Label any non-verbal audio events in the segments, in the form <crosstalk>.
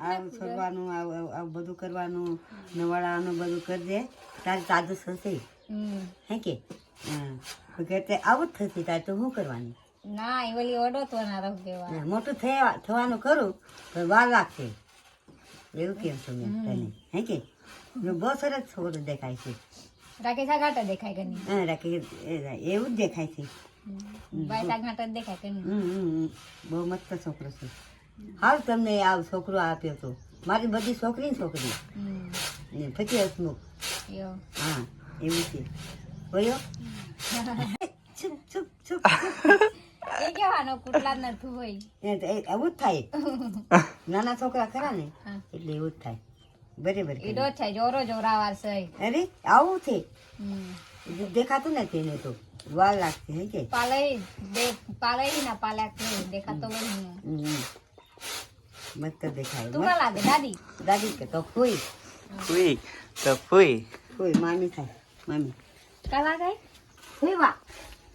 આવું છોડવાનું આવું બધું કરવાનું નવાળાનું બધું કરજે. તારે તાજું થશે. હે કે? હા. કે તે આવું જ થશે તારે તો શું કરવાનું? ના એ ઓલી ઓડો તો ના રહું કેવા મોટું થયા થવાનું ખરું પણ વાર લાગશે. એવું કેમ છો મેં તને? હે કે? બહુ સરસ છોકરો દેખાય છે. સા ઘાટા દેખાય કે નહીં? હા રાકેશ એવું જ દેખાય છે. બાય ઘાટા દેખાય કે નહીં. બહુ મસ્ત છોકરો છે. હાલ તમને આ છોકરો આપ્યો તો. મારી બધી છોકરી છોકરી. ને પછી હસમુખ હા એવું છે. બોલ્યો છુપ છુપ છુપ એ કહેવાનો કુટલા નથી હોય. એ તો એ આવું જ થાય. <laughs> નાના છોકરા ખરા ને? એટલે એવું જ થાય. બરાબર એ થાય જોરો જોરાવાર છે. અરે આવું છે. દેખાતું ને તેને તો. વાર લાગતી હે કે? પાલય બે પાલય ના પાલ્યા દેખાતો વળી ને હમ. દેખાય તું કા લાગે દાદી. દાદી કે તો ફૂઈ. ફૂઈ તો ફૂઈ. ફૂઈ મામી થાય મામી. કા લાગે ફૂઈ વા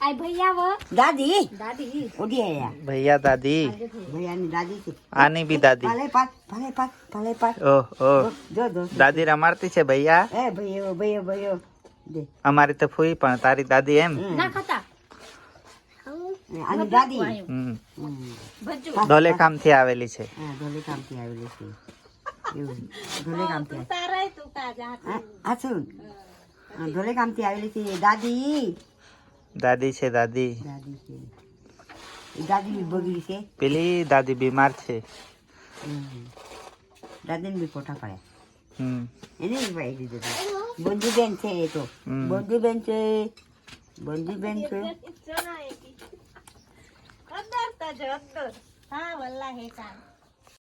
આય ભૈયા વ. દાદી. દાદી. ઓડી આયા. ભૈયા દાદી. ભૈયાની દાદી છે. આની બી દાદી. ભલે પાક ભલે પાક ભલે પાક. ઓહ ઓહ. જો જો. દાદી રમાડતી છે ભૈયા? એ ભૈયો ભૈયો ભૈયો. દે. અમારી તો ફુઈ પણ તારી દાદી એમ. હમ. ના ખાતા. આની દાદી. ભજ્જુ કામથી આવેલી છે. હા ધોલેકામથી આવેલી છે. એવું. કામથી તારે તું કાજા હા હા શું? હા, ધોલેકામથી આવેલી છે દાદી દાદી છે દાદી. દાદી છે. દાદી બી બગડી છે. પેલી દાદી બીમાર છે. દાદીને બી ફોટા પડ્યા. હમ. એને ભાઈ દીધું બંજુબેન છે એ તો. બંધુબેન છે બંધુબેન છે. બંજુબેન છે હા વલ્લા હે કાન